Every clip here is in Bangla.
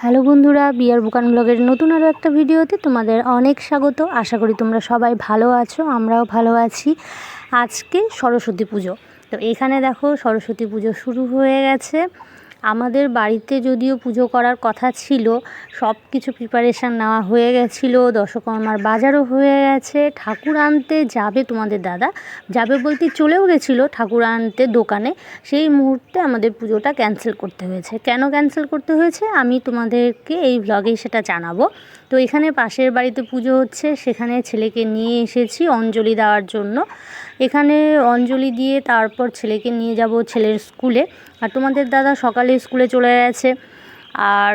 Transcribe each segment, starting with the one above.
হ্যালো বন্ধুরা বিয়ার বুকান ব্লগের নতুন আরও একটা ভিডিওতে তোমাদের অনেক স্বাগত। আশা করি তোমরা সবাই ভালো আছো, আমরাও ভালো আছি। আজকে সরস্বতী পুজো। তো এখানে দেখো সরস্বতী পুজো শুরু হয়ে গেছে। আমাদের বাড়িতে যদিও পুজো করার কথা ছিল, সব কিছু প্রিপারেশান নেওয়া হয়ে গেছিল, দশকর্মার বাজারও হয়ে গেছে। ঠাকুর আনতে যাবে তোমাদের দাদা, যাবে বলতে চলেও গেছিল ঠাকুর আনতে দোকানে। সেই মুহূর্তে আমাদের পুজোটা ক্যান্সেল করতে হয়েছে। কেন ক্যান্সেল করতে হয়েছে? আমি তোমাদেরকে এই ব্লগে সেটা জানাব। তো এখানে পাশের বাড়িতে পুজো হচ্ছে, সেখানে ছেলেকে নিয়ে এসেছি অঞ্জলি দেওয়ার জন্য। এখানে অঞ্জলি দিয়ে তারপর ছেলেকে নিয়ে যাব ছেলের স্কুলে। আর তোমাদের দাদা সকালে স্কুলে চলে গেছে। আর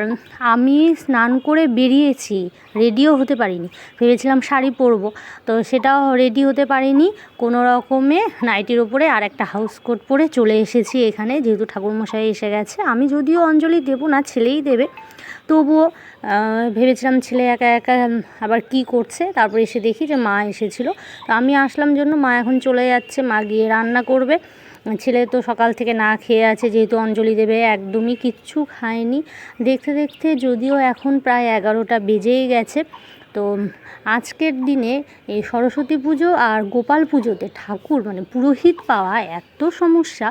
আমি স্নান করে বেরিয়েছি রেডিও হতে পারিনি। ভেবেছিলাম শাড়ি পরবো, তো সেটাও রেডি হতে পারিনি। কোনো রকমে নাইটির ওপরে আর একটা হাউস কোট পরে চলে এসেছি এখানে, যেহেতু ঠাকুরমশাই এসে গেছে। আমি যদিও অঞ্জলি দেবো না, ছেলেই দেবে। তবুও ভেবেছিলাম ছেলে একা একা আবার কি করছে, তারপর এসে দেখি যে মা এসেছিল। তো আমি আসলাম জন্য, মা এখন চলে যাচ্ছে, মা গিয়ে রান্না করবে। ছেলে তো সকাল থেকে না খেয়ে আছে, যেহেতু অঞ্জলি দেবে, একদমই কিচ্ছু খায়নি। দেখতে দেখতে যদিও এখন প্রায় এগারোটা বেজেই গেছে, তো আজকের দিনে এই সরস্বতী পুজো আর গোপাল পুজোতে ঠাকুর মানে পুরোহিত পাওয়া এত সমস্যা।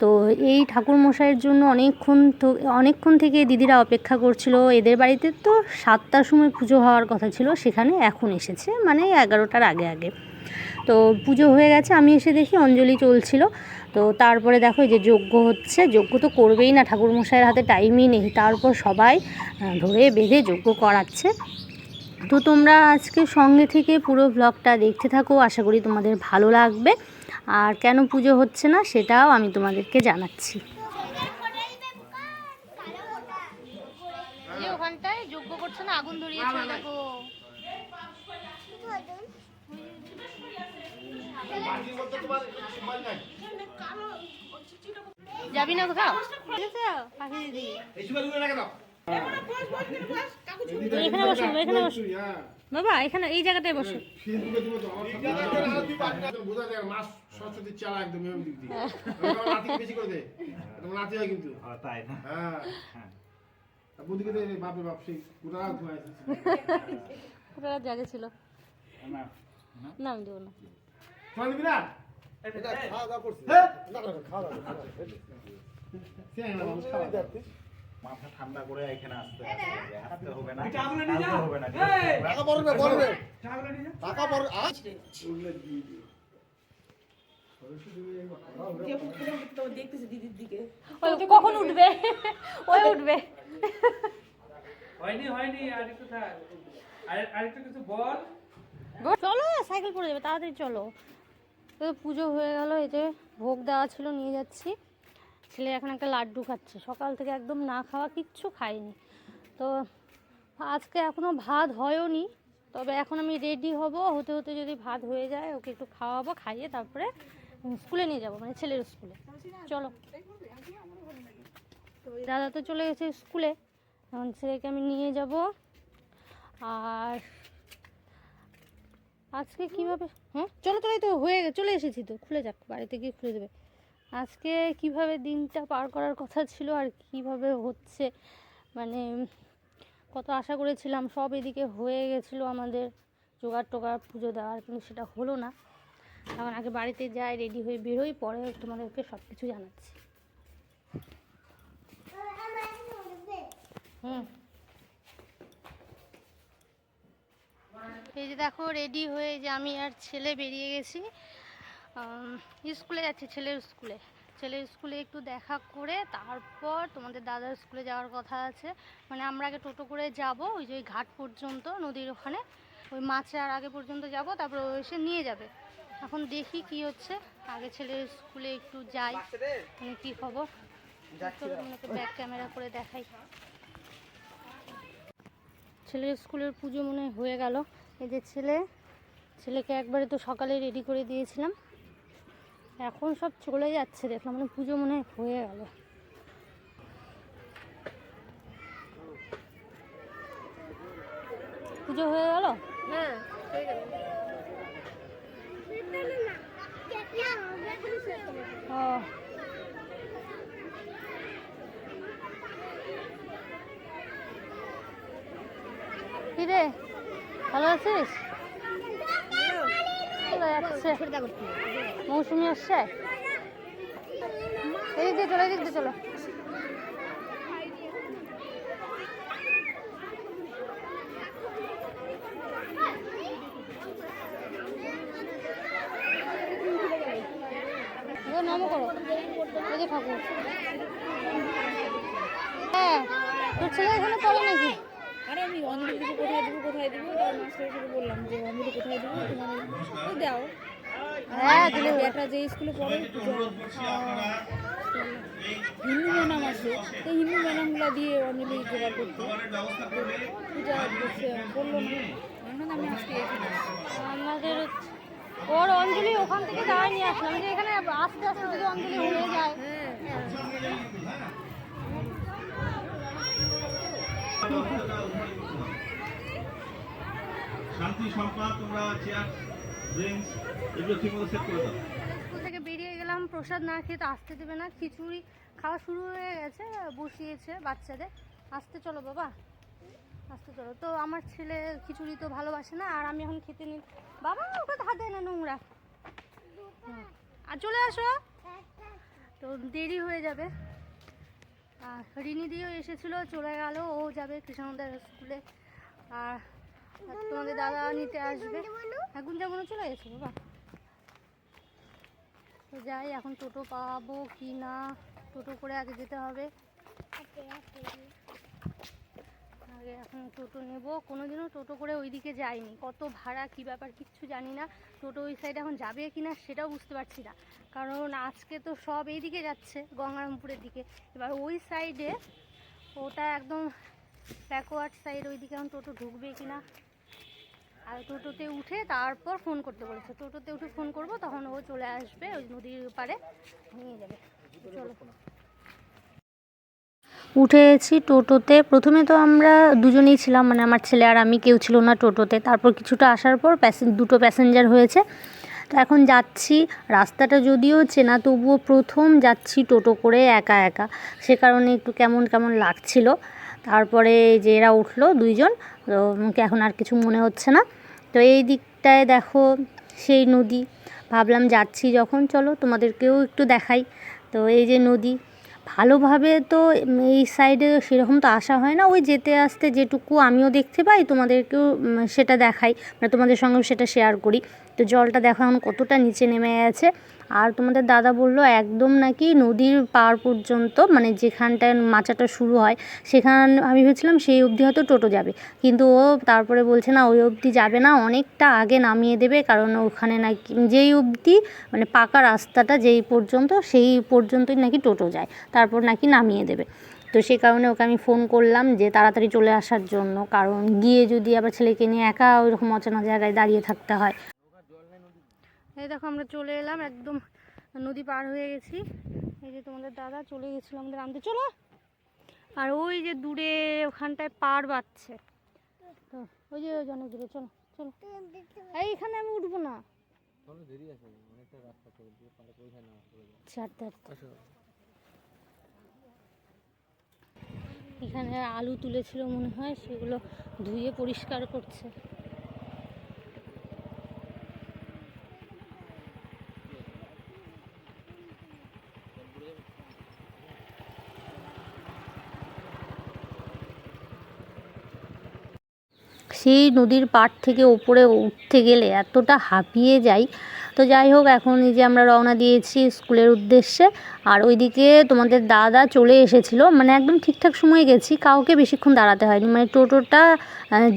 তো এই ঠাকুর মশাইয়ের জন্য অনেকক্ষণ তো অনেকক্ষণ থেকে দিদিরা অপেক্ষা করছিল। এদের বাড়িতে তো সাতটার সময় পুজো হওয়ার কথা ছিল, সেখানে এখন এসেছে মানে এগারোটার আগে আগে। তো পুজো হয়ে গেছে, আমি এসে দেখি অঞ্জলি চলছিল। তো তারপরে দেখো যে যজ্ঞ হচ্ছে যজ্ঞ তো করবেই না ঠাকুরমশাইয়ের হাতে টাইমই নেই। তারপর সবাই ধরে বেঁধে যজ্ঞ করাচ্ছে। তো তোমরা আজকে সঙ্গে থেকে পুরো ব্লগটা দেখতে থাকো আশা করি তোমাদের ভালো লাগবে। আর কেন পুজো হচ্ছে না সেটাও আমি তোমাদেরকে জানাচ্ছি। ওখানটায় যজ্ঞ করছে না আগুন ধরিয়েছে দেখো। যাবি না কোথাও? পাখি দিদি এখানে বসো এখানে বসো। বাবা এখানে এই জায়গাটায় বসো। সরস্বতী চালা একদম এরকম দিক দিয়ে নাতি বেশি করে দে তোমার নাতি হয় কিন্তু তাই না। হ্যাঁ বুদ্ধিকে দে বাপে বাপ সেই গোটা জায়গা ছিল না। আমি দিবি না খাওয়া দাওয়া করছি। হ্যাঁ? খাওয়া দাওয়া মাথা ঠান্ডা করে এখানে আসতে আসতে হবে। না। হবে না। টাকা পড়বে পড়বে। টাকা পড়বে আজ? কখন উঠবে? ওই উঠবে। হয়নি হয়নি আর একটু থাক। আর আরেকটু কিছু বল। চলো সাইকেল পড়ে যাবে তাড়াতাড়ি চলো। তো পুজো হয়ে গেল, এই যে ভোগ দেওয়া ছিল, নিয়ে যাচ্ছি। ছেলে এখন একটা লাড্ডু খাচ্ছে। সকাল থেকে একদম না খাওয়া কিচ্ছু খাইনি তো আজকে এখনও ভাত হয়ও নি তবে এখন আমি রেডি হব। হতে হতে যদি ভাত হয়ে যায়, ওকে একটু খাওয়াবো, খাইয়ে তারপরে স্কুলে নিয়ে যাব মানে ছেলের স্কুলে। চলো। দাদা তো চলে গেছে স্কুলে। এখন ছেলেকে আমি নিয়ে যাব। আর আজকে কীভাবে? হ্যাঁ? চলো তো তো হয়ে চলে এসেছি তো খুলে যাক বাড়িতে গিয়ে খুলে দেবে। আজকে কীভাবে দিনটা পার করার কথা ছিল আর কীভাবে হচ্ছে? মানে কত আশা করেছিলাম সব এদিকে হয়ে গেছিল আমাদের জোগাড় টোগাড় পুজো দেওয়ার কিন্তু সেটা হলো না। এখন আগে বাড়িতে যাই রেডি হয়ে বেরোই পরে তোমাদেরকে সব কিছু জানাচ্ছি। হুম এই যে দেখো রেডি হয়ে যে আমি আর ছেলে বেরিয়ে গেছি। স্কুলে যাচ্ছি, ছেলের স্কুলে। ছেলের স্কুলে একটু দেখা করে তারপর তোমাদের দাদার স্কুলে যাওয়ার কথা আছে। মানে আমরা আগে টোটো করে যাব, ওই যে ঘাট পর্যন্ত, নদীর ওখানে। ওই মাছের আগে পর্যন্ত যাব, তারপর ও এসে নিয়ে যাবে। এখন দেখি কি হচ্ছে। আগে ছেলের স্কুলে একটু যাই মানে কী খবর ব্যাক ক্যামেরা করে দেখাই। ছেলের স্কুলের পুজো মনে হয়ে গেল। এই যে ছেলে ছেলেকে একবারে তো সকালে রেডি করে দিয়েছিলাম। এখন সব চলে যাচ্ছে দেখলাম মানে পুজো মনে হয় হয়ে গেল। পুজো হয়ে গেল? হ্যাঁ ও। ভালো আছিস? মৌসুমি আসছে? এদিক দিয়ে চলো এদিক দিয়ে চলো। নামও করো। এই ঠাকুর। হ্যাঁ তোর ছেলে এখানে পড়ে নাকি? আরে আমি অঞ্জলিকে কোথায় দিব কোথায় দিব? তার মাস্টার হিসেবে বললাম যে অঞ্জলি কোথায় দিব? তোমার ওই দাও। হ্যাঁ দিলে একটা যে স্কুলে পড়ে হিন্দু ম্যাডাম আছে তো হিন্দু ম্যাডামগুলো দিয়ে অঞ্জলি জোগাড় করতে। পূজা করছে বলল না। না আমি আজকে। আমাদের ওর অঞ্জলি ওখান থেকে দাঁড়ায় নিয়ে আসলাম যে এখানে আস্তে আস্তে যদি অঞ্জলি হয়ে যায়। শান্তি সম্পাদ তোমরা চেয়ার বেঞ্চ এগুলো ঠিক মতো সেট করে দাও। স্কুল থেকে বেরিয়ে গেলাম প্রসাদ না খেয়ে তো আসতে দেবে না। খিচুড়ি খাওয়া শুরু হয়ে গেছে বসিয়েছে বাচ্চাদের। আসতে চলো বাবা আসতে চলো। তো আমার ছেলে খিচুড়ি তো ভালোবাসে না আর আমি এখন খেতে নিই। বাবা ওকে হাত দেয় না নোংরা। হ্যাঁ। আর চলে আসো। তো দেরি হয়ে যাবে। আর রিনি দিও এসেছিল, চলে গেল, ও যাবে কৃষ্ণদার স্কুলে। আর তোমাদের দাদা নিতে আসবে। এখন যেমন চলে গেছে, বাবা। তো যাই, এখন টোটো পাবো কি না? টোটো করে আগে যেতে হবে। আগে এখন টোটো নেব। কোনোদিনও টোটো করে ওইদিকে যাইনি। কত ভাড়া, কি ব্যাপার কিচ্ছু জানি না। টোটো ওই সাইডে এখন যাবে কি না সেটাও বুঝতে পারছি না। কারণ আজকে তো সব এইদিকে যাচ্ছে, গঙ্গারামপুরের দিকে। এবার ওই সাইডে ওটা একদম ব্যাকওয়ার্ড সাইড ওইদিকে এখন টোটো ঢুকবে কি না আর টোটোতে উঠে তারপর ফোন করতে বলেছে। টোটোতে উঠে ফোন করব, তখন ও চলে আসবে, ওই নদীর পাড়ে। নিয়ে যাবে। চলো। উঠেছি টোটোতে। প্রথমে তো আমরা দুজনেই ছিলাম মানে আমার ছেলে আর আমি, কেউ ছিল না টোটোতে। তারপর কিছুটা আসার পর প্যাসেন দুটো প্যাসেঞ্জার হয়েছে। তো এখন যাচ্ছি, রাস্তাটা যদিও চেনা, তবুও প্রথম যাচ্ছি টোটো করে একা একা। সে কারণে একটু কেমন কেমন লাগছিল। তারপরে যে এরা উঠল দুইজন, তো এখন আর কিছু মনে হচ্ছে না। তো এই দিকটায় দেখো, সেই নদী। ভাবলাম যাচ্ছি যখন, চলো তোমাদেরকেও একটু দেখাই। তো এই যে নদী ভালোভাবে তো এই সাইডে সেরকম তো আসা হয় না। ওই যেতে আসতে যেটুকু আমিও দেখতে পাই, তোমাদেরকেও সেটা দেখাই। মানে তোমাদের সঙ্গেও সেটা শেয়ার করি। তো জলটা দেখো এখন কতটা নিচে নেমে গেছে। আর তোমাদের দাদা বলল একদম নাকি নদীর পার পর্যন্ত মানে যেখানটায় মাচাটা শুরু হয়, সেখান আমি ভেবেছিলাম সেই অবধি হয়তো টোটো যাবে। কিন্তু ও তারপরে বলছে, না, ওই অবধি যাবে না, অনেকটা আগে নামিয়ে দেবে, কারণ ওখানে নাকি যেই অবধি মানে পাকা রাস্তাটা যেই পর্যন্ত, সেই পর্যন্তই নাকি টোটো যায়, তারপর নাকি নামিয়ে দেবে। তো সেই কারণে ওকে আমি ফোন করলাম যে তাড়াতাড়ি চলে আসার জন্য, কারণ গিয়ে যদি আবার ছেলেকে নিয়ে একা ওইরকম অচেনা জায়গায় দাঁড়িয়ে থাকতে হয়। এই দেখো আমরা চলে এলাম একদম নদী পার হয়ে গেছি। এই যে তোমাদের দাদা চলে গেছিল আমাদের আনতে চলো। আর ওই যে দূরে ওখানটায় পার বাচ্ছে তো ওই যে ওই অনেক দূরে চলো চলো। এইখানে আমি উঠবো না। এখানে আলু তুলেছিল মনে হয় সেগুলো ধুয়ে পরিষ্কার করছে। সেই নদীর পাড় থেকে ওপরে উঠতে গেলে এতটা হাঁপিয়ে যাই। তো যাই হোক, এখন এই যে আমরা রওনা দিয়েছি স্কুলের উদ্দেশ্যে। আর ওইদিকে তোমাদের দাদা চলে এসেছিল। মানে একদম ঠিকঠাক সময়ে গেছি। কাউকে বেশিক্ষণ দাঁড়াতে হয়নি। মানে টোটোটা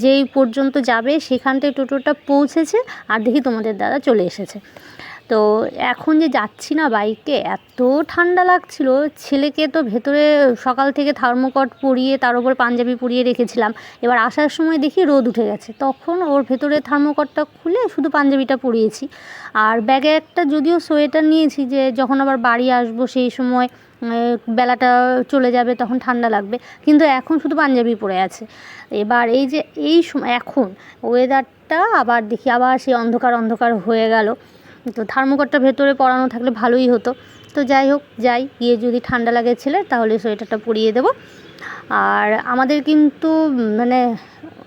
যেই পর্যন্ত যাবে সেখানটায় টোটোটা পৌঁছেছে। আর দেখি তোমাদের দাদা চলে এসেছে। তো এখন যে যাচ্ছি না বাইকে, এত ঠান্ডা লাগছিল। ছেলেকে তো ভেতরে সকাল থেকে থার্মোকট পরিয়ে, তার উপর পাঞ্জাবি পরিয়ে রেখেছিলাম। এবার আসার সময় দেখি রোদ উঠে গেছে। তখন ওর ভেতরে থার্মোকটটা খুলে শুধু পাঞ্জাবিটা পরিয়েছি। আর ব্যাগে একটা যদিও সোয়েটার নিয়েছি যে, যখন আবার বাড়ি আসব সেই সময় বেলাটা চলে যাবে তখন ঠান্ডা লাগবে। কিন্তু এখন শুধু পাঞ্জাবি পরে আছে। এবার এই যে, এই সময় এখন ওয়েদারটা আবার দেখি, আবার সেই অন্ধকার অন্ধকার হয়ে গেল। তো থার্মোকটটা ভেতরে পরানো থাকলে ভালোই হতো। তো যাই হোক, যাই, গিয়ে যদি ঠান্ডা লাগে ছেলে, তাহলে সোয়েটারটা পরিয়ে দেবো। আর আমাদের কিন্তু মানে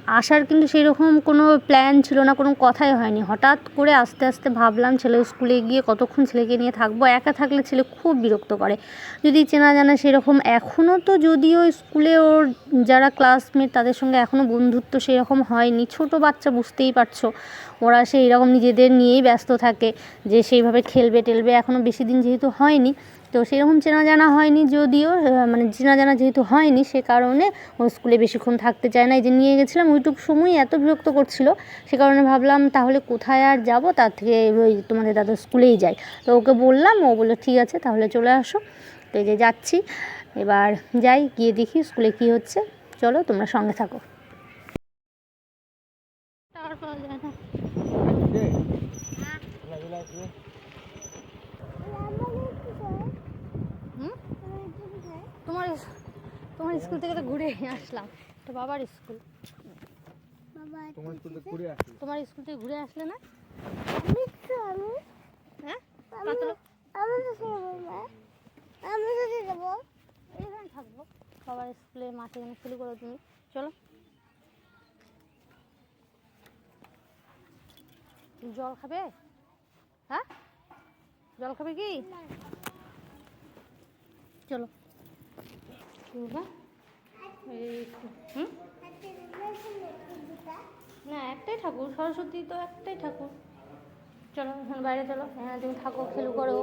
আসার কিন্তু সেই রকম কোনো প্ল্যান ছিল না, কোনো কথাই হয়নি। হঠাৎ করে আস্তে আস্তে ভাবলাম ছেলে স্কুলে গিয়ে কতক্ষণ ছেলেকে নিয়ে থাকব? একা থাকলে ছেলে খুব বিরক্ত করে। যদি চেনা জানা সেরকম এখনও তো যদিও স্কুলে ওর যারা ক্লাসমেট তাদের সঙ্গে এখনও বন্ধুত্ব সেরকম হয়নি। ছোট বাচ্চা বুঝতেই পারছ, ওরা সেই রকম নিজেদের নিয়েই ব্যস্ত থাকে যে সেইভাবে খেলবে টেলবে এখনও বেশি দিন যেহেতু হয়নি। তো সেরকম চেনা জানা হয়নি যদিও মানে চেনা জানা যেহেতু হয়নি সে কারণে ও স্কুলে বেশিক্ষণ থাকতে চায় না। এই যে নিয়ে গেছিলাম ওইটুকু সময় এত বিরক্ত করছিল সে কারণে ভাবলাম তাহলে কোথায় আর যাব? তার থেকে ওই তোমাদের দাদা স্কুলেই যাই তো ওকে বললাম ও বলল ঠিক আছে তাহলে চলে আসো। তো এই যে যাচ্ছি এবার যাই গিয়ে দেখি স্কুলে কি হচ্ছে। চলো তোমরা সঙ্গে থাকো। হুম? তোমার তোমার স্কুল থেকে তো ঘুরে আসলাম। তো বাবার স্কুল। তোমার স্কুল থেকে ঘুরে আসলে? না? হ্যাঁ। এখানে থাকব। বাবার স্কুলে মাঠে এখানে শুরু করো তুমি। চলো। জল খাবে? হ্যাঁ? জল খাবে কি? চলো। হুম? না একটাই ঠাকুর সরস্বতী তো একটাই ঠাকুর। চলো এখন বাইরে চলো। হ্যাঁ তুমি থাকো খেলু করো।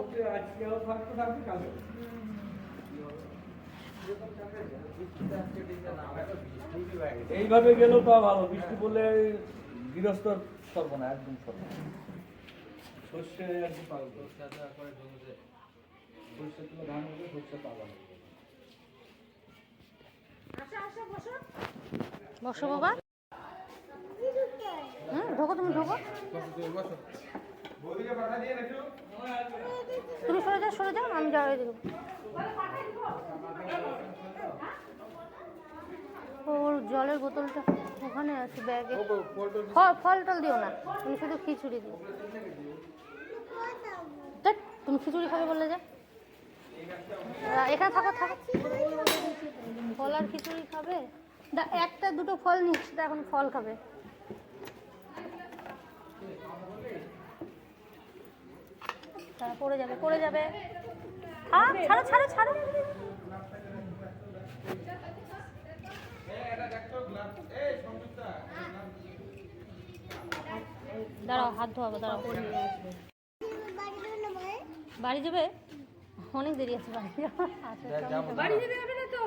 এইভাবে গেলেও তো ভালো বৃষ্টি পড়লে গৃহস্থ সর্বনা একদম সর্বনা শস্যে একদম সর্ষে তুলে ধান শস্যে পাগল বসো। বাবা। হুম ঢোকো তুমি ঢোকো। তুমি সরে যাও সরে যাও আমি জড়াই দেবো। ওর জলের বোতলটা ওখানে আছে ব্যাগে। ফল ফল টল দিও না তুমি শুধু খিচুড়ি দিও তুমি খিচুড়ি খাবে বললে যে। এখানে থাকো থাকো। ফল আর খিচুড়ি খাবে? দা, একটা, দুটো ফল নিচ্ছে তো এখন ফল খাবে। তারা পড়ে যাবে পড়ে যাবে। হ্যাঁ ছাড়ো ছাড়ো ছাড়ো। দাঁড়াও, হাত ধোয়াবো, দাঁড়াও। বাড়ি যাবে? অনেক দেরি আছে বাড়ি। আচ্ছা। বাড়ি যেতে হবে না তো?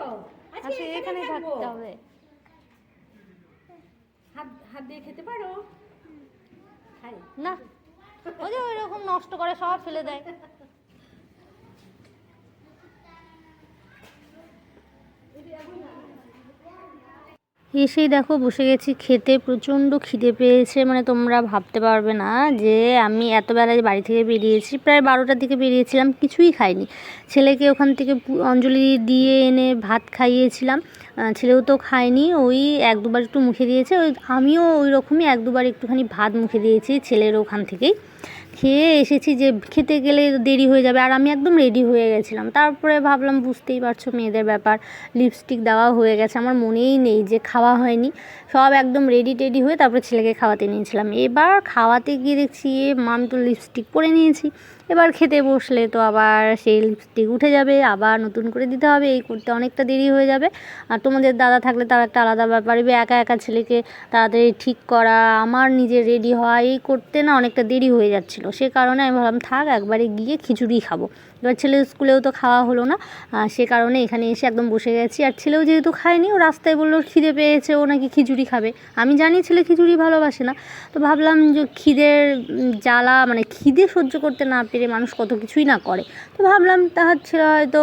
আচ্ছা এখানে থাকতে হবে। হাত হাত দিয়ে খেতে পারো? না ওই যে ওই রকম নষ্ট করে সব ফেলে দেয়। এসেই দেখো বসে গেছি খেতে, প্রচণ্ড খিদে পেয়েছে মানে তোমরা ভাবতে পারবে না যে আমি এত বেলায় বাড়ি থেকে বেরিয়েছি, প্রায় বারোটার দিকে বেরিয়েছিলাম, কিছুই খাইনি। ছেলেকে ওখান থেকে অঞ্জলি দিয়ে এনে ভাত খাইয়েছিলাম ছেলেও তো খায়নি, ওই এক দুবার একটু মুখে দিয়েছে, ওই আমিও ওই রকমই এক দুবার একটুখানি ভাত মুখে দিয়েছি ছেলের ওখান থেকেই। খেয়ে এসেছি যে খেতে গেলে দেরি হয়ে যাবে। আর আমি একদম রেডি হয়ে গেছিলাম। তারপরে ভাবলাম, বুঝতেই পারছ মেয়েদের ব্যাপার লিপস্টিক দেওয়া হয়ে গেছে। আমার মনেই নেই যে খাওয়া হয়নি। সব একদম রেডি টেডি হয়ে তারপরে ছেলেকে খাওয়াতে নিয়েছিলাম। এবার খাওয়াতে গিয়ে দেখছি, এ মাম তো লিপস্টিক পরে নিয়েছি। এবার খেতে বসলে তো আবার সেই লিপস্টিক উঠে যাবে, আবার নতুন করে দিতে হবে, এই করতে অনেকটা দেরি হয়ে যাবে। আর তোমাদের দাদা থাকলে তার একটা আলাদা ব্যাপার, এবার একা একা ছেলেকে তাড়াতাড়ি ঠিক করা, আমার নিজে রেডি হওয়া, এই করতে না অনেকটা দেরি হয়ে যাচ্ছিল। সে কারণে আমি ভাবলাম, থাক, একবারে গিয়ে খিচুড়ি খাব। এবার ছেলে স্কুলেও তো খাওয়া হলো না সে কারণে এখানে এসে একদম বসে গেছি। আর ছেলেও যেহেতু খায়নি, ও রাস্তায় বলল, খিদে পেয়েছে, ও নাকি খিচুড়ি খাবে। আমি জানি ছেলে খিচুড়ি ভালোবাসে না, তো ভাবলাম যে খিদের জ্বালা মানে খিদে সহ্য করতে না পেরে মানুষ কত কিছুই না করে। তো ভাবলাম, তাহার ছেলে হয়তো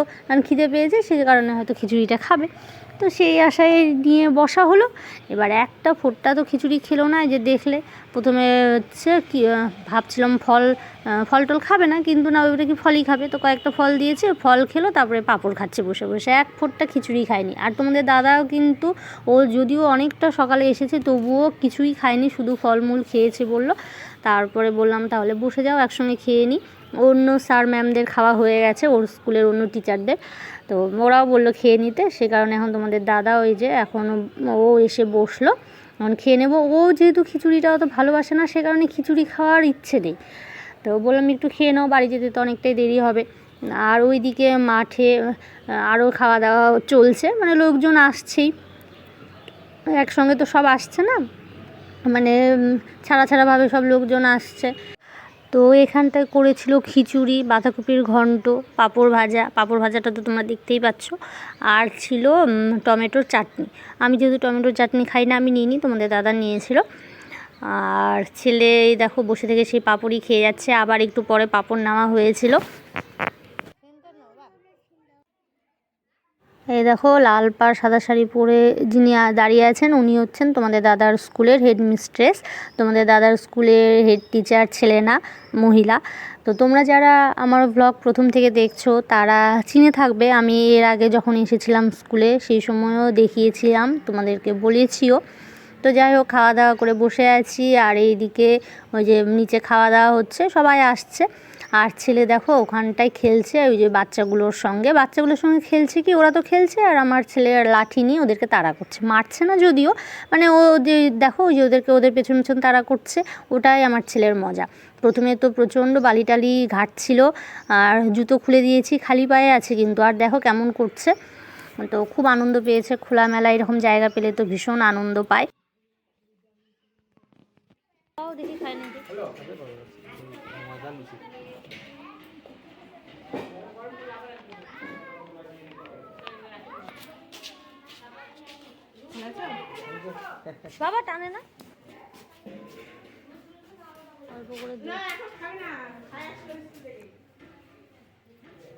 খিদে পেয়েছে, সে কারণে হয়তো খিচুড়িটা খাবে। তো সেই আশায় নিয়ে বসা হলো। এবার একটা ফোরটা তো খিচুড়ি খেলো না যে দেখলে। প্রথমে হচ্ছে কি ভাবছিলাম ফল ফল টল খাবে না, কিন্তু না, ওইটা কি ফলই খাবে? তো কয়েকটা ফল দিয়েছে, ফল খেলো, তারপরে পাঁপড় খাচ্ছে বসে বসে। এক ফোরটা খিচুড়ি খায়নি। আর তোমাদের দাদাও কিন্তু, ও যদিও অনেকটা সকালে এসেছে, তবুও কিছুই খায়নি, শুধু ফলমূল খেয়েছে বলল। তারপরে বললাম, তাহলে বসে যাও, একসঙ্গে খেয়ে নিই অন্য স্যার ম্যামদের খাওয়া হয়ে গেছে, ওর স্কুলের অন্য টিচারদের। তো ওরাও বলল খেয়ে নিতে, সে কারণে এখন তোমাদের দাদা ওই যে এখন ও এসে বসল। এখন খেয়ে নেব। ও যেহেতু খিচুড়িটা অত ভালোবাসে না, সে কারণে খিচুড়ি খাওয়ার ইচ্ছে নেই। তো বললাম, একটু খেয়ে নাও, বাড়ি যেতে তো অনেকটাই দেরি হবে। আর ওইদিকে মাঠে আরও খাওয়া দাওয়া চলছে মানে লোকজন আসছেই। একসঙ্গে তো সব আসছে না মানে ছাড়া ছাড়াভাবে সব লোকজন আসছে। তো এখানটায় করেছিল খিচুড়ি, বাঁধাকপির ঘন্ট, পাঁপড় ভাজা। পাঁপড় ভাজাটা তো তোমরা দেখতেই পাচ্ছ। আর ছিল টমেটোর চাটনি। আমি যেহেতু টমেটোর চাটনি খাই না, আমি নিইনি, তোমাদের দাদা নিয়েছিল। আর ছেলে দেখো, বসে থেকে সেই পাঁপড়ই খেয়ে যাচ্ছে। আবার একটু পরে পাঁপড় নেওয়া হয়েছিল। এই দেখো, লাল পাড় সাদা শাড়ি পরে যিনি দাঁড়িয়ে আছেন, উনি হচ্ছেন তোমাদের দাদার স্কুলের হেড মিস্ট্রেস তোমাদের দাদার স্কুলের হেড টিচার ছেলে না, মহিলা। তো তোমরা যারা আমার ব্লগ প্রথম থেকে দেখছ, তারা চিনে থাকবে, আমি এর আগে যখন এসেছিলাম স্কুলে, সেই সময়ও দেখিয়েছিলাম, তোমাদেরকে বলেছিও। তো যাই হোক খাওয়া দাওয়া করে বসে আছি, আর এইদিকে ওই যে নিচে খাওয়া দাওয়া হচ্ছে, সবাই আসছে। আর ছেলে দেখো ওখানটায় খেলছে ওই যে বাচ্চাগুলোর সঙ্গে। বাচ্চাগুলোর সঙ্গে খেলছে কি? ওরা তো খেলছে আর আমার ছেলে লাঠি নিয়ে ওদেরকে তাড়া করছে। মারছে না যদিও মানে ও যে দেখো ওই যে ওদেরকে ওদের পেছন পেছন তাড়া করছে ওটাই আমার ছেলের মজা। প্রথমে তো প্রচণ্ড বালি টালি ঘাটছিল আর জুতো খুলে দিয়েছি খালি পায়ে আছে কিন্তু আর দেখো কেমন করছে। তো খুব আনন্দ পেয়েছে খোলামেলা এরকম জায়গা পেলে তো ভীষণ আনন্দ পায়। দেখি খাই বাবা টানে না। অল্প করে দিও।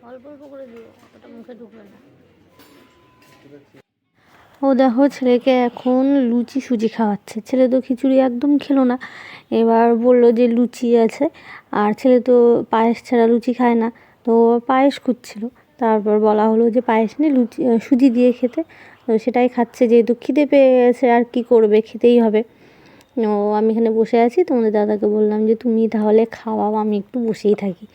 অল্প অল্প করে দিও ওটা মুখে ঢুকবে না। ও দেখো ছেলেকে এখন লুচি সুজি খাওয়াচ্ছে। ছেলে তো খিচুড়ি একদম খেলো না। এবার বলল যে লুচি আছে। আর ছেলে তো পায়েস ছাড়া লুচি খায় না। তো পায়েস খুঁজছিল। তারপর বলা হলো যে পায়েস নিয়ে লুচি সুজি দিয়ে খেতে। সেটাই খাচ্ছে যেহেতু খিদে পেয়ে আর কি করবে, খেতেই হবে। ও, আমি এখানে বসে আছি, তোমাদের দাদাকে বললাম যে তুমি তাহলে খাওয়াও, আমি একটু বসেই থাকি।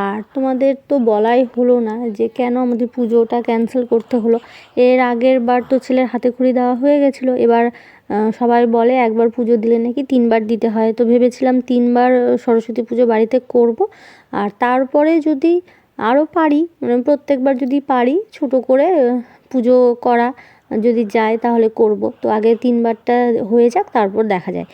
আর তোমাদের তো বলাই হলো না যে কেন আমাদের পুজোটা ক্যান্সেল করতে হলো। এর আগের বার তো ছেলের হাতে খড়ি দেওয়া হয়ে গেছিল, এবার সবাই বলে একবার পুজো দিলে নাকি তিনবার দিতে হয়। তো ভেবেছিলাম তিনবার সরস্বতী পুজো বাড়িতে করব, আর তারপরে যদি আরও পারি মানে প্রত্যেকবার যদি পারি, ছোটো করে পুজো করা যদি যায় তাহলে করব। তো আগে তিনবারটা হয়ে যাক, তারপর দেখা যায়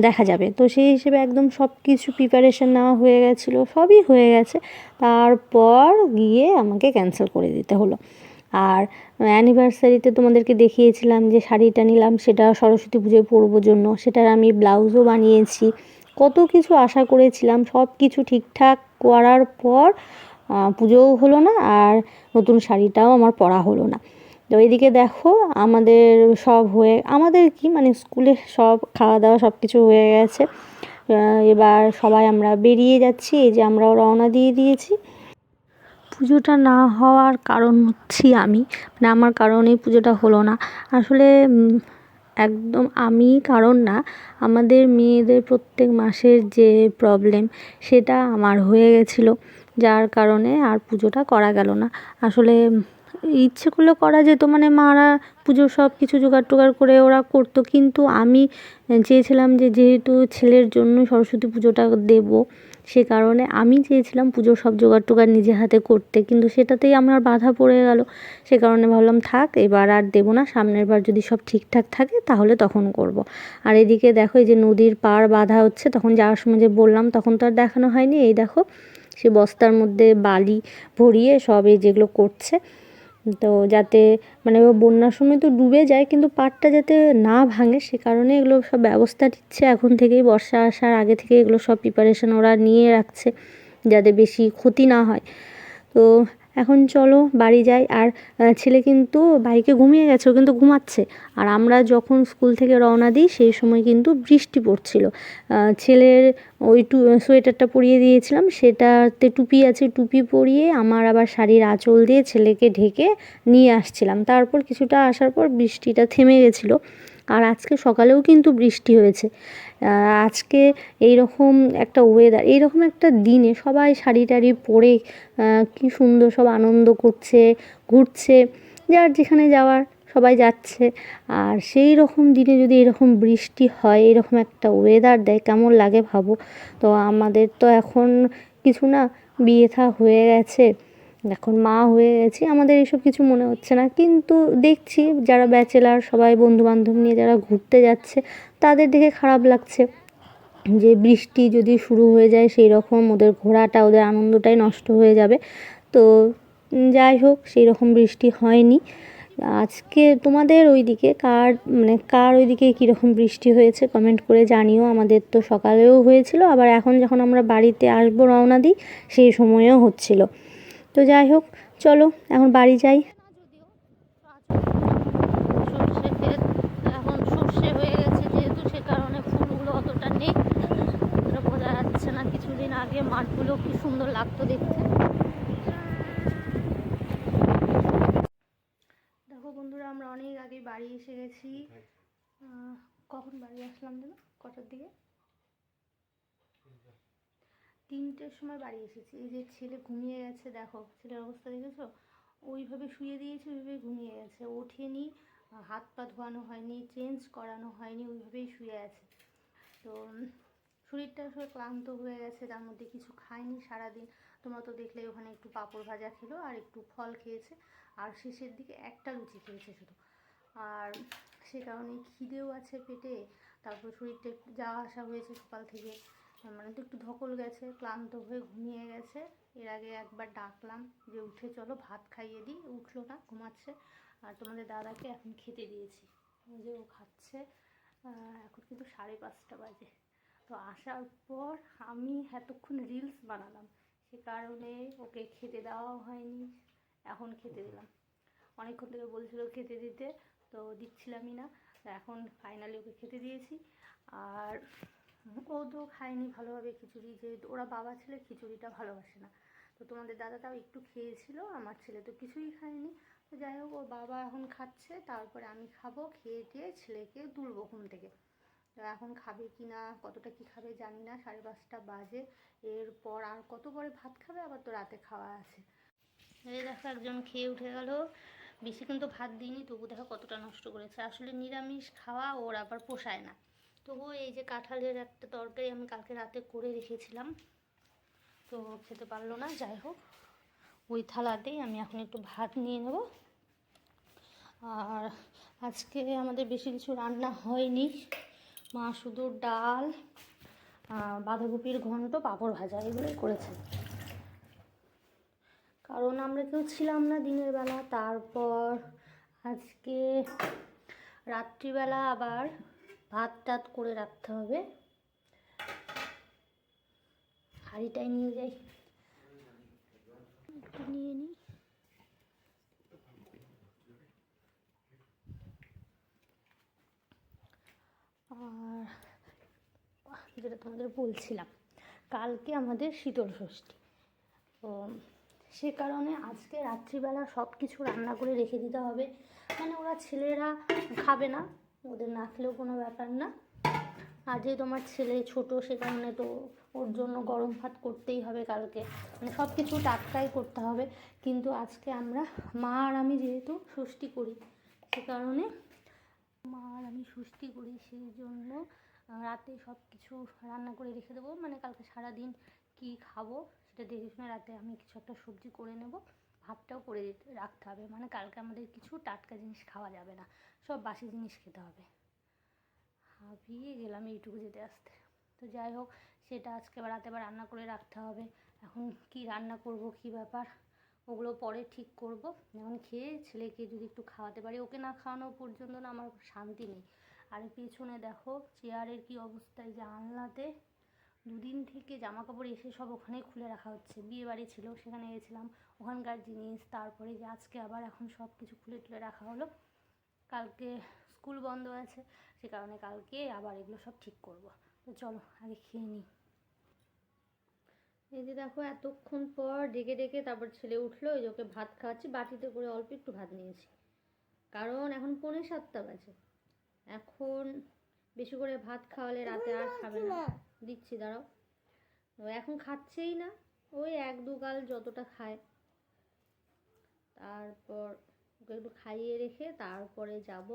দেখা যাবে। তো সেই হিসেবে একদম সব কিছু প্রিপারেশন নেওয়া হয়ে গেছিল, সবই হয়ে গেছে। তারপর গিয়ে আমাকে ক্যান্সেল করে দিতে হলো। আর অ্যানিভার্সারিতে তোমাদেরকে দেখিয়েছিলাম যে শাড়িটা নিলাম, সেটা সরস্বতী পুজোয় পরবো জন্য, সেটার আমি ব্লাউজও বানিয়েছি। কত কিছু আশা করেছিলাম সব কিছু ঠিকঠাক করার পর পুজোও হলো না আর নতুন শাড়িটাও আমার পরা হলো না। তো এদিকে দেখো আমাদের সব হয়ে, আমাদের কি মানে স্কুলে সব খাওয়া দাওয়া সব কিছু হয়ে গেছে। এবার সবাই আমরা বেরিয়ে যাচ্ছি, এই যে আমরাও রওনা দিয়ে দিয়েছি। পুজোটা না হওয়ার কারণ হচ্ছি আমি মানে আমার কারণেই পুজোটা হলো না। আসলে একদম আমি কারণ না, আমাদের মেয়েদের প্রত্যেক মাসের যে প্রবলেম সেটা আমার হয়ে গেছিল। যার কারণে আর পুজোটা করা গেল না। আসলে ইচ্ছে করলে করা যেত মানে মারা পুজোর সব কিছু জোগাড় টোগাড় করে ওরা করতো, কিন্তু আমি চেয়েছিলাম যে যেহেতু ছেলের জন্য সরস্বতী পুজোটা দেবো, সে কারণে আমি চেয়েছিলাম পুজোর সব জোগাড় টোগাড় নিজে হাতে করতে, কিন্তু সেটাতেই আমার বাধা পড়ে গেল। সে কারণে ভাবলাম, থাক, এবার আর দেবো না, সামনের বার যদি সব ঠিকঠাক থাকে, তাহলে তখন করব। আর এদিকে দেখো, এই যে নদীর পাড় বাধা হচ্ছে, তখন যাওয়ার সময় যে বললাম, তখন তো আর দেখানো হয়নি। এই দেখো সে বস্তার মধ্যে বালি ভরিয়ে সব যেগুলো করছে। তো যাতে মানে বন্যার সময় তো ডুবে যায়, কিন্তু পাটটা যাতে না ভাঙে সে কারণে এগুলো সব ব্যবস্থা নিচ্ছে। এখন থেকেই বর্ষা আসার আগে থেকে এগুলো সব প্রিপারেশন ওরা নিয়ে রাখছে যাতে বেশি ক্ষতি না হয়। তো এখন চলো বাড়ি যাই। আর ছেলে কিন্তু বাইকে ঘুমিয়ে গেছে, ও কিন্তু ঘুমাচ্ছে। আর আমরা যখন স্কুল থেকে রওনা দিই, সেই সময় কিন্তু বৃষ্টি পড়ছিল। ছেলের ওই টু সোয়েটারটা পরিয়ে দিয়েছিলাম। সেটাতে টুপি আছে, টুপি পরিয়ে আমার আবার শাড়ির আঁচল দিয়ে ছেলেকে ঢেকে নিয়ে আসছিলাম। তারপর কিছুটা আসার পর বৃষ্টিটা থেমে গেছিল। আর আজকে সকালেও কিন্তু বৃষ্টি হয়েছে। আজকে এই রকম একটা ওয়েদার এই রকম একটা দিনে সবাই শাড়ি টাড়ি পরে কি সুন্দর সব আনন্দ করছে, ঘুরছে, যার যেখানে যাওয়ার সবাই যাচ্ছে। আর সেই রকম দিনে যদি এরকম বৃষ্টি হয়, এরকম একটা ওয়েদার দেয়, কেমন লাগে ভাবো? তো আমাদের তো এখন কিছু না, বিয়ে থা হয়ে গেছে। এখন মা হয়ে গেছি, আমাদের এসব কিছু মনে হচ্ছে না। কিন্তু দেখছি যারা ব্যাচেলার সবাই বন্ধুবান্ধব নিয়ে যারা ঘুরতে যাচ্ছে, তাদের দেখে খারাপ লাগছে। যে বৃষ্টি যদি শুরু হয়ে যায় সেই রকম ওদের ঘোরাটা, ওদের আনন্দটাই নষ্ট হয়ে যাবে। তো যাই হোক সেই রকম বৃষ্টি হয়নি। আজকে তোমাদের ওইদিকে কার মানে কার ওইদিকে কীরকম বৃষ্টি হয়েছে কমেন্ট করে জানিও। আমাদের তো সকালেও হয়েছিল, আবার এখন যখন আমরা বাড়িতে আসব রওনা দিই, সেই সময়েও হচ্ছিল। তো যাই হোক, চলো এখন বাড়ি যাই। মাঠগুলো সুন্দর লাগতো দেখতে। দেখো বন্ধুরা, আমরা অনেক আগে বাড়ি এসে গেছি। কখন বাড়ি আসলাম যেন কটার দিকে? তিনটের সময় বাড়ি এসেছি। এই যে ছেলে ঘুমিয়ে গেছে, দেখো ছেলের অবস্থা দেখেছ? ওইভাবে শুয়ে দিয়েছে, ওইভাবে ঘুমিয়ে গেছে। ওঠেনি, হাত পা ধোয়ানো হয়নি, চেঞ্জ করানো হয়নি, ওইভাবেই শুয়ে আছে। তো শরীরটা আসলে ক্লান্ত হয়ে গেছে, তার মধ্যে কিছু খায়নি সারাদিন। তোমরা তো দেখলে ওখানে একটু পাঁপড় ভাজা খেলো আর একটু ফল খেয়েছে। আর শেষের দিকে একটা লুচি খেয়েছে শুধু। আর সে কারণে খিদেও আছে পেটে, তারপর শরীরটা একটু যাওয়া আসা হয়েছে সকাল থেকে মানে তো একটু ধকল গেছে, ক্লান্ত হয়ে ঘুমিয়ে গেছে। এর আগে একবার ডাকলাম যে, উঠে চলো, ভাত খাইয়ে দিই। উঠল না, ঘুমাচ্ছে। আর তোমাদের দাদাকে এখন খেতে দিয়েছি। যে ও খাচ্ছে এখন কিন্তু সাড়ে পাঁচটা বাজে। তো আসার পর আমি এতক্ষণ রিলস বানালাম। সে কারণে ওকে খেতে দেওয়াও হয়নি, এখন খেতে দিলাম। অনেকক্ষণ থেকে বলছিল খেতে দিতে, তো দিচ্ছিলামই না। এখন ফাইনালি ওকে খেতে দিয়েছি। আর ও তো খায়নি ভালোভাবে খিচুড়ি, যেহেতু ওরা বাবা ছেলে, খিচুড়িটা ভালোবাসে না। তো তোমাদের দাদাটাও একটু খেয়েছিল, আমার ছেলে তো কিছুই খায়নি। তো যাই হোক, ওর বাবা এখন খাচ্ছে, তারপরে আমি খাব, খেয়ে টেয়ে ছেলেকে তুলবো ঘুম থেকে। তো এখন খাবে কি না, কতটা কি খাবে জানি না, সাড়ে পাঁচটা বাজে। এরপর আর কত পরে ভাত খাবে, আবার তো রাতে খাওয়া আছে। এই দেখো, একজন খেয়ে উঠে গেল। বেশি কিন্তু ভাত দিইনি, তবু দেখো কতটা নষ্ট করেছে। আসলে নিরামিষ খাওয়া, ওর আবার পোষায় না। তবুও এই যে কাঁঠালের একটা তরকারি আমি কালকে রাতে করে রেখেছিলাম। তো খেতে পারল না, যাই হোক। ওই থালাতেই আমি এখন একটু ভাত নিয়ে নেব। আর আজকে আমাদের বেশি কিছু রান্না হয়নি। মা শুধু ডাল বাঁধাকপির ঘন্ট, পাঁপড় ভাজা এগুলোই করেছে। কারণ আমরা কেউ ছিলাম না দিনের বেলা। তারপর আজকে রাত্রিবেলা আবার ভাত টাত করে রাখতে হবে। হাঁড়িটাই নিয়ে যাই। একটু নিয়ে নিই। আর যেটা তোমাদের বলছিলাম, কালকে আমাদের শীতল ষষ্ঠী। তো সে কারণে আজকে রাত্রিবেলা সব কিছু রান্না করে রেখে দিতে হবে। মানে ওরা ছেলেরা খাবে না। ওদের না খেলেও কোনো ব্যাপার না। আর যেহেতু আমার ছেলে ছোট, সে কারণে তো ওর জন্য গরম ভাত করতেই হবে কালকে। মানে সব কিছু টাটকাই করতে হবে। কিন্তু আজকে আমরা, মা আর আমি যেহেতু ষষ্ঠী করি, সে কারণে মা আর আমি ষষ্ঠী করি, সেই জন্য রাতে সব কিছু রান্না করে রেখে দেবো। মানে কালকে সারাদিন কী খাব, সেটা দেখে শুনে রাতে আমি কিছু একটা সবজি করে নেব। ভাতটাও করে দিতে, রাখতে হবে। মানে কালকে আমাদের কিছু টাটকা জিনিস খাওয়া যাবে না। সব বাসি জিনিস খেতে হবে। হাঁপিয়ে গেলাম এইটুকু যেতে আসতে। তো যাই হোক, সেটা আজকে রাতে আবার রান্না করে রাখতে হবে। এখন কি রান্না করব, কি ব্যাপার, ওগুলো পরে ঠিক করব। এখন খেয়ে ছেলেকে যদি একটু খাওয়াতে পারি, ওকে না খাওয়ানো পর্যন্ত না আমার শান্তি নেই। আর পেছনে দেখো, চেয়ারের কি অবস্থা, এই যে আলনাতে দুদিন থেকে জামা কাপড় এসে সব ওখানেই খুলে রাখা হচ্ছে। বিয়ে বাড়ি ছিল, সেখানে গেছিলাম। ওখানকার জিনিস, তারপরে যে আজকে আবার এখন সব কিছু খুলে টুলে রাখা হলো। কালকে স্কুল বন্ধ আছে, সে কারণে কালকে আবার এগুলো সব ঠিক করব। তো চলো, আগে খেয়ে নিই। এই যে দেখো, এতক্ষণ পর ডেকে ডেকে তারপর ছেলে উঠল ওই যে ওকে ভাত খাওয়াচ্ছি, বাটিতে করে অল্প একটু ভাত নিয়েছি। কারণ এখন পৌনে সাতটা বাজে। এখন বেশি করে ভাত খাওয়ালে রাতে আর খাবে না। দিচ্ছি, দাঁড়াও। এখন খাচ্ছেই না, ওই এক দু গাল যতটা খায়। তারপর ওকে একটু খাইয়ে রেখে তারপরে যাব।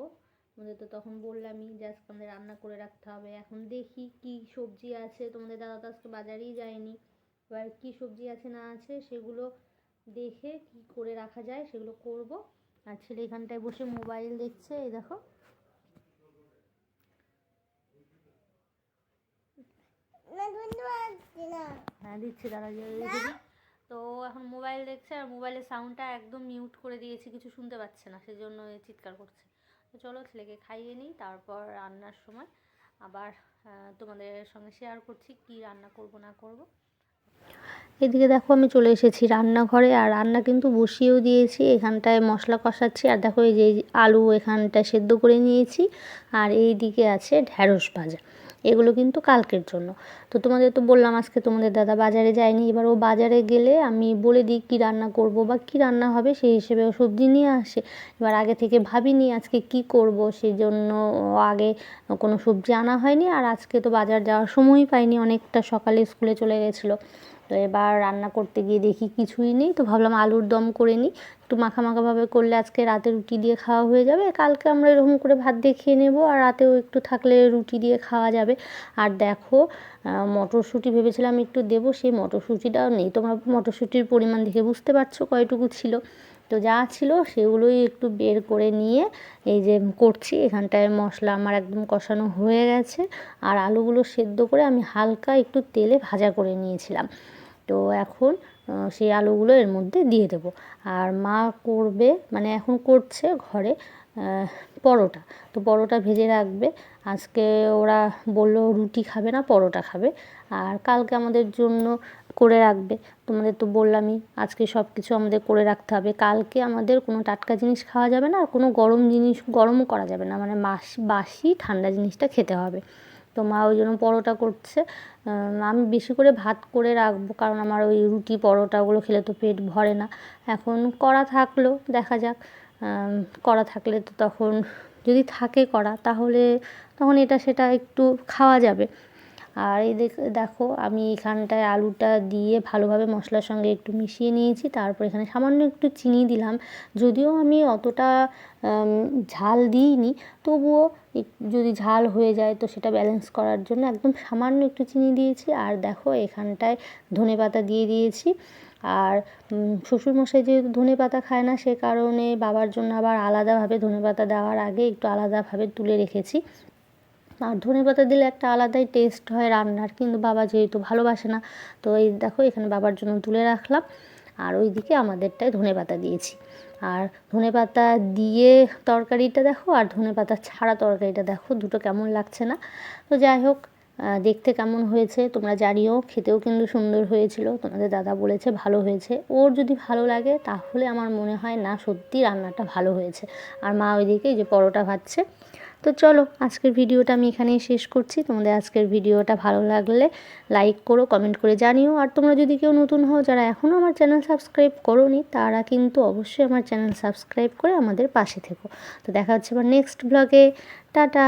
তোমাদের তো তখন বললামই যে আজকে আমাদের রান্না করে রাখতে হবে। এখন দেখি কি সবজি আছে। তোমাদের দাদা তো আজকে বাজারেই যায়নি। এবার কি সবজি আছে না আছে সেগুলো দেখে কি করে রাখা যায় সেগুলো করব। আর ছেলে এখানটায় বসে মোবাইল দেখছে এই দেখো। হ্যাঁ দিচ্ছি দেখি তো এখন মোবাইল দেখছে আর মোবাইলের সাউন্ডটা একদম মিউট করে দিয়েছি, কিছু শুনতে পাচ্ছে না, সেজন্য চিৎকার করছে। তো চলো ছেলেকে খাইয়ে নিই, তারপর রান্নার সময় আবার তোমাদের সঙ্গে শেয়ার করছি কি রান্না করব, না করব। এদিকে দেখো আমি চলে এসেছি রান্নাঘরে, আর রান্না কিন্তু বসিয়েও দিয়েছি, এখানটায় মশলা কষাচ্ছি, আর দেখো এই যে আলু এখানটায় সেদ্ধ করে নিয়েছি, আর এই দিকে আছে ঢ্যাঁড়স ভাজা। এগুলো কিন্তু কালকের জন্য। তো তোমাদের তো বললাম আজকে তোমাদের দাদা বাজারে যায়নি, এবার ও বাজারে গেলে আমি বলে দিই কী রান্না করব বা কী রান্না হবে সেই হিসেবে ও সবজি নিয়ে আসে। এবার আগে থেকে ভাবিনি আজকে কি করব সেই জন্য আগে কোনো সবজি আনা হয়নি আর আজকে তো বাজার যাওয়ার সময়ই পাইনি, অনেকটা সকালে স্কুলে চলে গেছিল। তো এবার রান্না করতে গিয়ে দেখি কিছুই নেই, তো ভাবলাম আলুর দম করে নিই। একটু মাখা মাখাভাবে করলে আজকে রাতে রুটি দিয়ে খাওয়া হয়ে যাবে। কালকে আমরা এরকম করে ভাত দিয়ে খেয়ে নেব আর রাতেও একটু থাকলে রুটি দিয়ে খাওয়া যাবে। আর দেখো মটরশুঁটি ভেবেছিলাম একটু দেবো, সেই মটরশুঁটিটাও নেই। তোমরা মটরশুঁটির পরিমাণ দেখে বুঝতে পারছ কয়টুকু ছিল। তো যা ছিল সেগুলোই একটু বের করে নিয়ে এই যে করছি। এখানটায় মশলা আমার একদম কষানো হয়ে গেছে। আর আলুগুলো সেদ্ধ করে আমি হালকা একটু তেলে ভাজা করে নিয়েছিলাম। তো এখন সেই আলুগুলো এর মধ্যে দিয়ে দেবো। আর মা করবে মানে এখন করছে ঘরে পরোটা। তো পরোটা ভেজে রাখবে। আজকে ওরা বলল রুটি খাবে না, পরোটা খাবে। আর কালকে আমাদের জন্য করে রাখবে। তোমাদের তো বললামই, আজকে সব কিছু আমাদের করে রাখতে হবে। কালকে আমাদের কোনো টাটকা জিনিস খাওয়া যাবে না আর কোনো গরম জিনিস গরমও করা যাবে না। মানে মাস, বাসি ঠান্ডা জিনিসটা খেতে হবে। তো মা ওই জন্য পরোটা করছে। আমি বেশি করে ভাত করে রাখব, কারণ আমার ওই রুটি পরোটাগুলো খেলে তো পেট ভরে না। এখন করা থাকল, দেখা যাক। করা থাকলে তো তখন যদি থাকে করা তাহলে তখন এটা সেটা একটু খাওয়া যাবে। আর এই দেখ- আমি এখানটায় আলুটা দিয়ে ভালোভাবে মশলার সঙ্গে একটু মিশিয়ে নিয়েছি, তারপর এখানে সামান্য একটু চিনি দিলাম। যদিও আমি অতটা ঝাল দিইনি, তবুও যদি ঝাল হয়ে যায় তো সেটা ব্যালেন্স করার জন্য একদম সামান্য একটু চিনি দিয়েছি। আর দেখো এখানটায় ধনে পাতা দিয়ে দিয়েছি। আর শ্বশুরমশাই যেহেতু ধনে পাতা খায় না, সে কারণে বাবার জন্য আবার আলাদাভাবে ধনে পাতা দেওয়ার আগে একটু আলাদাভাবে তুলে রেখেছি। আর ধনে পাতা দিলে একটা আলাদাই টেস্ট হয় রান্নার, কিন্তু বাবা যেহেতু ভালোবাসে না, তো এই দেখো এখানে বাবার জন্য তুলে রাখলাম। আর ওইদিকে আমাদেরটায় ধনে পাতা দিয়েছি। আর ধনে পাতা দিয়ে তরকারিটা দেখো, আর ধনে পাতা ছাড়া তরকারিটা দেখো, দুটো কেমন লাগছে না। তো যাই হোক দেখতে কেমন হয়েছে তোমরা জানিও, খেতেও কিন্তু সুন্দর হয়েছিল, তোমাদের দাদা বলেছে ভালো হয়েছে। ওর যদি ভালো লাগে, তাহলে আমার মনে হয় না সত্যি রান্নাটা ভালো হয়েছে। আর মা ওইদিকে যে পরোটা ভাজছে তো চলো, আজকের ভিডিওটা আমি এখানেই শেষ করছি। তোমাদের আজকের ভিডিওটা ভালো লাগলে লাইক করো কমেন্ট করে জানিও। আর তোমরা যদি কেউ নতুন হও, যারা এখনও আমার চ্যানেল সাবস্ক্রাইব করোনি, তারা কিন্তু অবশ্যই আমার চ্যানেল সাবস্ক্রাইব করে আমাদের পাশে থেকো। তো দেখা হচ্ছে আবার নেক্সট ব্লগে টাটা!